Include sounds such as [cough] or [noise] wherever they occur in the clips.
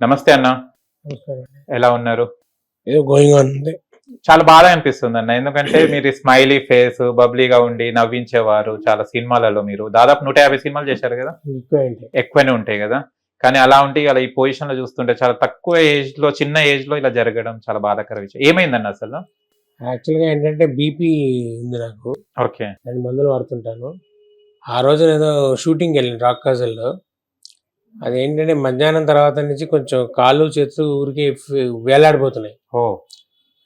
నమస్తే అన్న. ఎలా ఉన్నారు? ఏదో గోయింగ్ ఉంది. చాలా బాధ అనిపిస్తుంది అన్న. ఎందుకంటే [clears throat] మీరు స్మైలీ ఫేస్ బబ్లీగా ఉండి నవ్వించేవారు చాలా సినిమాలలో మీరు. దాదాపు నూట యాభై సినిమాలు చేశారు కదా? ఎక్కువనే ఉంటాయి కదా? కానీ అలా ఉంటే అలా ఈ పొజిషన్లో చూస్తుంటే చాలా తక్కువ ఏజ్లో చిన్న ఏజ్లో ఇలా జరగడం చాలా బాధాకర విషయం. ఏమైందన్న అసలు? యాక్చువల్గా ఏంటంటే బీపీ ఉంది నాకు. ఓకే. నేను మందులు వాడుతుంటాను. ఆ రోజు ఏదో షూటింగ్ వెళ్ళాను రాక్ కాజల్లో అదేంటంటే మధ్యాహ్నం తర్వాత నుంచి కొంచెం కాళ్ళు చేతులు ఊరికి వేలాడిపోతున్నాయి. ఓ.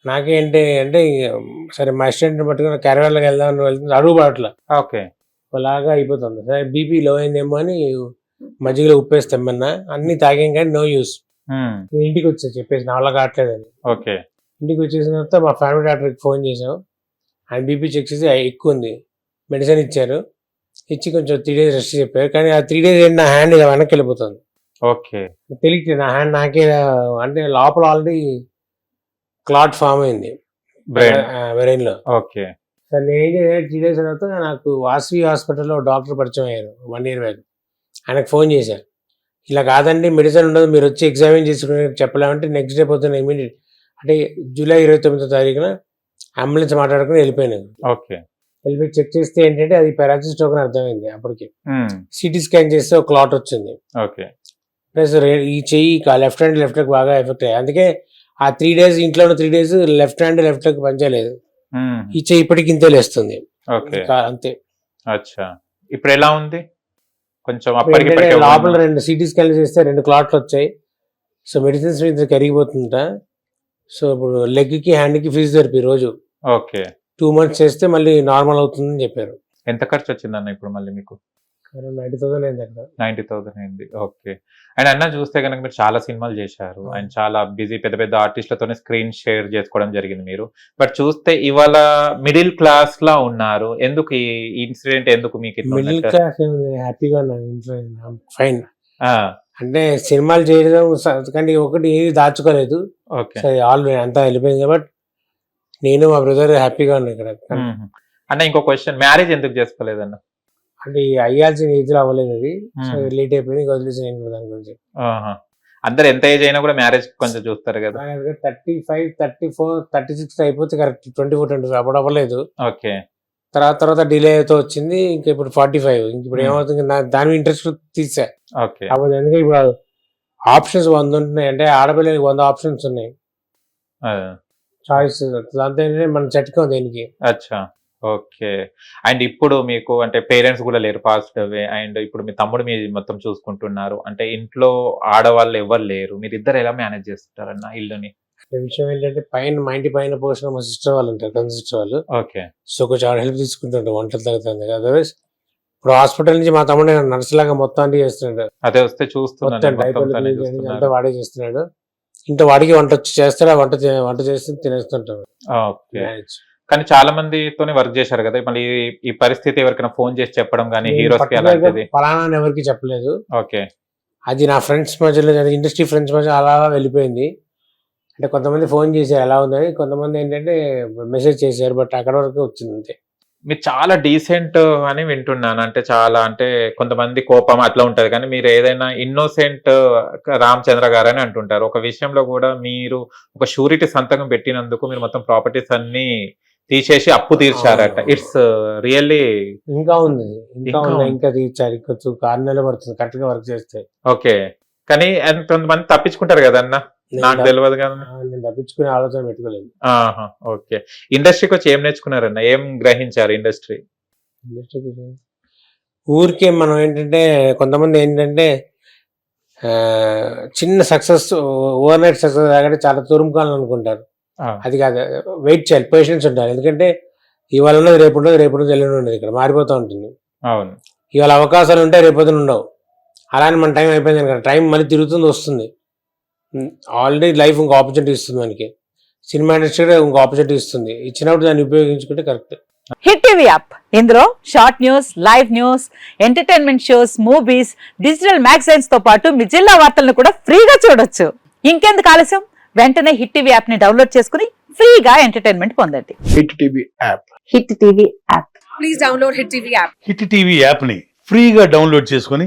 నాకేంటి అంటే సరే మా అసిస్టెంట్ పట్టుకుని క్యారవాన్లోకి వెళ్దామని వెళ్తుంది అడుగు పడట్ల. ఓకే. అలాగా అయిపోతుంది. సరే బీపీ లో అయిందేమో అని మజ్జిగలో ఉప్పేసి తెమ్మన్నా అన్ని తాగాం కానీ నో యూస్. ఇంటికి వచ్చా చెప్పేసి నా వల్ల కావట్లేదని. ఓకే. ఇంటికి వచ్చేసిన తర్వాత మా ఫ్యామిలీ డాక్టర్కి ఫోన్ చేసాం ఆయన బీపీ చెక్ చేసి "ఆ, ఎక్కువ ఉంది. మెడిసిన్ ఇచ్చారు. ఇచ్చి కొంచెం త్రీ డేస్ రెస్ట్ చెప్పారు. కానీ ఆ త్రీ డేస్ ఏంటి? నా హ్యాండ్ ఇలా వెనక్కి వెళ్ళిపోతుంది. ఓకే. తెలియట్లేదు. నా హ్యాండ్ నాకే అంటే లోపల ఆల్రెడీ క్లాట్ ఫామ్ అయింది. బ్రెయిన్లో. ఓకే. సరే నేను ఏం చేశాను? త్రీ డేస్ తర్వాత నాకు వాసవి హాస్పిటల్లో డాక్టర్ పరిచయం అయ్యారు. వన్ ఇయర్ బ్యాక్ ఆయనకు ఫోన్ చేశాను. ఇలా కాదండి మెడిసిన్ ఉండదు. మీరు వచ్చి ఎగ్జామిన్ చేసుకుని చెప్పలేమంటే నెక్స్ట్ డే పొద్దున్న ఇమీడియట్ అంటే జూలై ఇరవై తొమ్మిదో తారీఖున అంబులెన్స్ మాట్లాడుకుని వెళ్ళిపోయాను. ఓకే. వెళ్ళిపోయి చెక్ చేస్తే ఏంటంటే అది పెరాసిస్ టోకన్ అర్థమైంది అప్పటికి. సిటీ స్కాన్ చేస్తే ఒక క్లాట్ వచ్చింది. ఓకే ప్లస్ ఈ చెయ్యి లెఫ్ట్ హ్యాండ్ లెఫ్ట్ లెగ్ బాగా ఎఫెక్ట్ అయ్యాయి. అందుకే ఆ త్రీ డేస్ ఇంట్లో ఉన్న three days left hand left leg పనిచేయలేదు. ఉమ్, ఈ చెయ్యి ఇప్పటికి ఇంతే లేస్తుంది. అంతే. అచ్చా. ఇప్పుడు ఎలా ఉంది? కొంచెం లోపల రెండు సిటీ స్కాన్ చేస్తే రెండు క్లాట్లు వచ్చాయి. సో మెడిసిన్స్ మీద కరిగిపోతుంట సో ఇప్పుడు లెగ్కి హ్యాండ్కి ఫిజియోథెరపీ రోజు. ఓకే టూ మంత్స్ చేస్తే మళ్ళీ నార్మల్ అవుతుందని చెప్పారు. ఎంత ఖర్చు వచ్చిందన్న ఇప్పుడు మళ్ళీ మీకు? నైన్టీ థౌసండ్ అయింది అక్కడ. నైన్టీ థౌసండ్ అయింది. ఓకే. అండ్ అన్న చూస్తే కనుక మీరు చాలా సినిమాలు చేశారు. అండ్ చాలా బిజీ పెద్ద పెద్ద ఆర్టిస్టులతోనే స్క్రీన్ షేర్ చేసుకోవడం జరిగింది మీరు. బట్ చూస్తే ఇవాళ మిడిల్ క్లాస్ లా ఉన్నారు. ఎందుకు ఈ ఇన్సిడెంట్ ఎందుకు మీకు మిడిల్? క్లాస్ హ్యాపీగా ఉన్నాను ఫైన్ అంటే సినిమాలు చేయడం కానీ ఒకటి ఏది దాచుకోలేదు. ఓకే. సరే ఆల్ అంతా వెళ్ళిపోయింది. బట్ నేను మా బ్రదర్ హ్యాపీగా ఉన్నాను ఇక్కడ. అన్న ఇంకో క్వశ్చన్ మ్యారేజ్ ఎందుకు చేసుకోలేదన్న? అంటే అయ్యాల్సిన ఏజ్లో అవ్వలేదు అది. సో. లేట్ అయిపోయింది ఇంకా వదిలేసి నేను దాని గురించి. అందరు ఎంత ఏజ్ అయినా కూడా మ్యారేజ్ కొంచెం చూస్తారు కదా. Thirty five thirty four thirty six అయిపోతే correct twenty four twenty five అప్పుడు అవ్వలేదు. ఓకే. తర్వాత తర్వాత డిలే అవుతూ వచ్చింది ఇంకా ఇప్పుడు ఫార్టీ ఫైవ్ ఇంక ఇప్పుడు. ఏమవుతుంది దాని మీద ఇంట్రెస్ట్ తీసా. ఓకే. కాకపోతే ఎందుకంటే ఇప్పుడు ఆప్షన్స్ వంద ఉంటున్నాయి. అంటే ఆడపిల్లలకి వంద ఆప్షన్స్ ఉన్నాయి. చాయిస్ ఏంటంటే మనం చెట్టుకోం దేనికి? అచ్చా. ఓకే. అండ్ ఇప్పుడు మీకు అంటే పేరెంట్స్ కూడా లేరు పాస్ట్ అవే. అండ్ ఇప్పుడు మీ తమ్ముడు మీ మొత్తం చూసుకుంటున్నారు. అంటే ఇంట్లో ఆడవాళ్ళు ఎవరు లేరు. మీరు ఇద్దరు ఎలా మేనేజ్ చేస్తుంటారన్న ఇల్లుని? విషయం ఏంటంటే పైన మా ఇంటి పైన పోసిన మా సిస్టర్ వాళ్ళు ఉంటారు కన్ సిస్టర్ వాళ్ళు. ఓకే. సో కొంచెం ఆడ హెల్ప్ తీసుకుంటుంటారు. వంటలు తగ్గుతుంది అదర్వైజ్ ఇప్పుడు హాస్పిటల్ నుంచి మా తమ్ముడు నర్స్ లాగా మొత్తం అన్ని చేస్తున్నాడు. అదే వస్తే చూస్తున్నారు. అంతా వాడే చేస్తున్నాడు. ఇంట్లో వాడికి వంట వచ్చి చేస్తాడు వంట వంట చేసి తినేస్తుంటాడు. ఓకే. కానీ చాలా మందితోనే వర్క్ చేశారు కదా మళ్ళీ ఈ- పరిస్థితి ఎవరికైనా ఫోన్ చేసి చెప్పడం కానీ హీరోస్కి అలాంటిది? అని ఎవరికి చెప్పలేదు. ఓకే. అది నా ఫ్రెండ్స్ మధ్యలో ఇండస్ట్రీ ఫ్రెండ్స్ మధ్య అలా అలా వెళ్ళిపోయింది. అంటే కొంతమంది ఫోన్ చేశారు ఎలా ఉందని కొంతమంది ఏంటంటే మెసేజ్ చేశారు బట్ అక్కడ వరకు వచ్చింది అంతే. మీరు చాలా డీసెంట్ అని వింటున్నాను. అంటే చాలా అంటే కొంతమంది కోపం అట్లా ఉంటది. కానీ మీరు ఏదైనా ఇన్నోసెంట్ రామచంద్ర గారు అని అంటుంటారు. ఒక విషయంలో కూడా మీరు ఒక షూరిటీ సంతకం పెట్టినందుకు మీరు మొత్తం ప్రాపర్టీస్ అన్ని తీసేసి అప్పు తీర్చారట. ఇట్స్ రియల్లీ ఇంకా ఉంది. ఇంకా ఇంకా ఉంది. ఇంకా తీర్చారు కొంచెం ఆరు నెలలు పడుతుంది కరెక్ట్గా వర్క్ చేస్తే. ఓకే కానీ కొంతమంది తప్పించుకుంటారు కదా అన్న నేను నాకు తెలియదు కదా. నేను తప్పించుకునే ఆలోచన పెట్టుకోలేదు. ఆహా ఓకే. ఇండస్ట్రీకి వచ్చి ఏం నేర్చుకున్నారన్న? ఏం గ్రహించారు ఇండస్ట్రీ? ఇండస్ట్రీకి ఊరికే మనం ఏంటంటే కొంతమంది ఏంటంటే చిన్న సక్సెస్ ఓవర్ నైట్ సక్సెస్ రాగానే చాలా తురుముకోవాలని అనుకుంటారు. అది కాదు వెయిట్ చేయాలి పేషెన్స్ ఉండాలి. ఎందుకంటే ఇవాళ ఉన్నది రేపు ఉండదు రేపు ఉన్నది ఎల్లుండి ఉండదు ఇక్కడ మారిపోతూ ఉంటుంది. అవును. ఇవాళ అవకాశాలు ఉంటాయి రేపు ఉండవు. అలానే మన టైం అయిపోయింది కదా టైం మళ్ళీ తిరుగుతుంది వస్తుంది. ఆల్రెడీ లైఫ్ ఇంకో ఆపర్చునిటీ ఇస్తుంది మనకి. సినిమా ఇండస్ట్రీ ఇంకో ఆపర్చునిటీ ఇస్తుంది. ఇచ్చినప్పుడు దాన్ని ఉపయోగించుకుంటే కరెక్ట్ హిట్ టీవీ యాప్ ఇందులో short news live news entertainment shows movies digital మ్యాగజైన్స్తో పాటు మీ జిల్లా వార్తలను కూడా ఫ్రీగా చూడొచ్చు. ఇంకెందుకు ఆలస్యం? వెంటనే హిట్ టీవీ యాప్ని డౌన్లోడ్ చేసుకుని ఫ్రీగా ఎంటర్టైన్మెంట్ పొందండి. Hit TV app hit TV app please download Hit TV app. Hit TV యాప్ని ఫ్రీగా డౌన్లోడ్ చేసుకొని